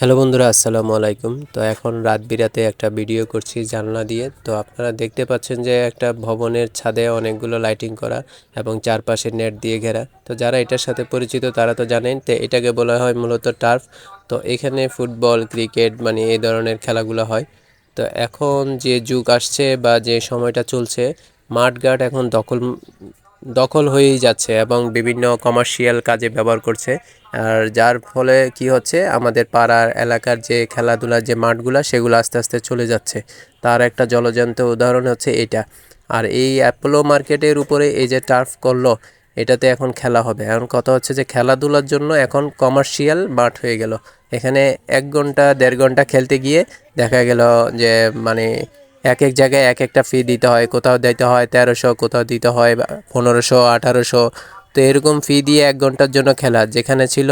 Hello বন্ধুরা, আসসালামু আলাইকুম। তো এখন রাত বিরাতে একটা ভিডিও করছি জানলা দিয়ে। তো আপনারা দেখতে পাচ্ছেন যে একটা ভবনের ছাদে অনেকগুলো লাইটিং করা এবং চারপাশে নেট দিয়ে ঘেরা। তো যারা এটার সাথে পরিচিত তারা তো জানেন, তো এটাকে বলা হয় মূলত টার্ফ। তো এখানে ফুটবল, ক্রিকেট মানে এই ধরনের খেলাগুলো হয়। তো এখন যে যুগ আসছে বা যে সময়টা চলছে, মাঠঘাট এখন দখল দখল হয়েই যাচ্ছে এবং বিভিন্ন কমার্শিয়াল কাজে ব্যবহার করছে। আর যার ফলে কি হচ্ছে, আমাদের পাড়ার এলাকার যে খেলাধুলার যে মাঠগুলো, সেগুলো আস্তে আস্তে চলে যাচ্ছে। তার একটা জলজান্ত উদাহরণ হচ্ছে এটা। আর এই অ্যাপোলো মার্কেটের উপরে এই যে টার্ফ করল, এটাতে এখন খেলা হবে। এখন কথা হচ্ছে যে খেলাধুলার জন্য এখন কমার্শিয়াল মাঠ হয়ে গেল। এখানে এক ঘণ্টা, দেড় ঘণ্টা খেলতে গিয়ে দেখা গেল যে মানে এক এক জায়গায় এক একটা ফি দিতে হয়, কোথাও দিতে হয় তেরোশো, কোথাও দিতে হয় পনেরোশো, আঠারোশো। তো এরকম ফি দিয়ে এক ঘণ্টার জন্য খেলা, যেখানে ছিল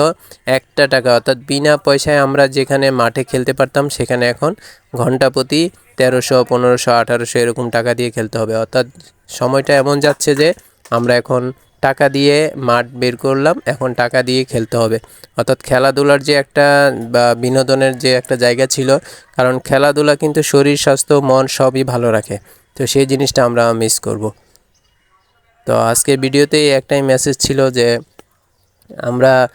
একটা টাকা। অর্থাৎ বিনা পয়সায় আমরা যেখানে মাঠে খেলতে পারতাম, সেখানে এখন ঘণ্টা প্রতি তেরোশো, পনেরোশো, আঠারোশো এরকম টাকা দিয়ে খেলতে হবে। অর্থাৎ সময়টা এমন যাচ্ছে যে আমরা এখন টাকা দিয়ে মাঠ বের করলাম, এখন টাকা দিয়ে খেলতে হবে। অর্থাৎ খেলাধুলার যে একটা, বা বিনোদনের যে একটা জায়গা ছিল, কারণ খেলাধুলা কিন্তু শরীর, স্বাস্থ্য, মন সবই ভালো রাখে। তো সেই জিনিসটা আমরা মিস করব। তো আজকের ভিডিওতে একটাই মেসেজ ছিল যে, আমরা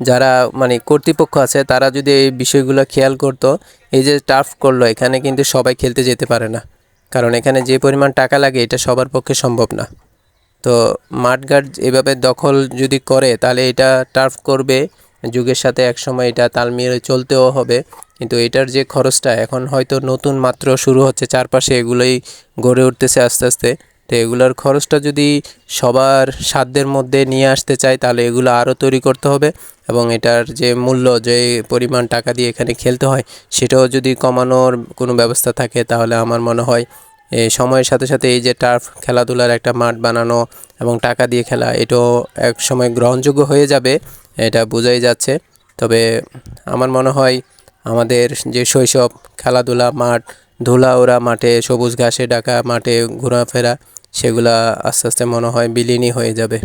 যারা মানে কর্তৃপক্ষ আছে, তারা যদি এই বিষয়গুলো খেয়াল করতো, এই যে টার্ফ করল, এখানে কিন্তু সবাই খেলতে যেতে পারে না। কারণ এখানে যে পরিমাণ টাকা লাগে, এটা সবার পক্ষে সম্ভব না। তো মাঠঘাট এভাবে দখল যদি করে, তাহলে এটা টার্ফ করবে। যুগের সাথে একসময় এটা তাল মিলিয়ে চলতেও হবে। কিন্তু এটার যে খরচটা, এখন হয়তো নতুন মাত্র শুরু হচ্ছে, চারপাশে এগুলোই গড়ে উঠতেছে আস্তে আস্তে। তো এগুলোর খরচটা যদি সবার সাধ্যের মধ্যে নিয়ে আসতে চায়, তাহলে এগুলো আরও তৈরি করতে হবে। এবং এটার যে মূল্য, যে পরিমাণ টাকা দিয়ে এখানে খেলতে হয়, সেটাও যদি কমানোর কোনো ব্যবস্থা থাকে, তাহলে আমার মনে হয় সময়ের সাথে সাথে এই যে টার্ফ খেলাধুলার একটা মাঠ বানানো এবং টাকা দিয়ে খেলা, এটাও এক সময় গ্রহণযোগ্য হয়ে যাবে, এটা বোঝাই যাচ্ছে। তবে আমার মনে হয় আমাদের যে শৈশব, খেলাধুলা মাঠ ধুলা ওরা মাঠে, সবুজ ঘাসে ডাকা মাঠে ঘোরাফেরা, সেগুলা আস্তে আস্তে মনে হয় বিলীনই হয়ে যাবে।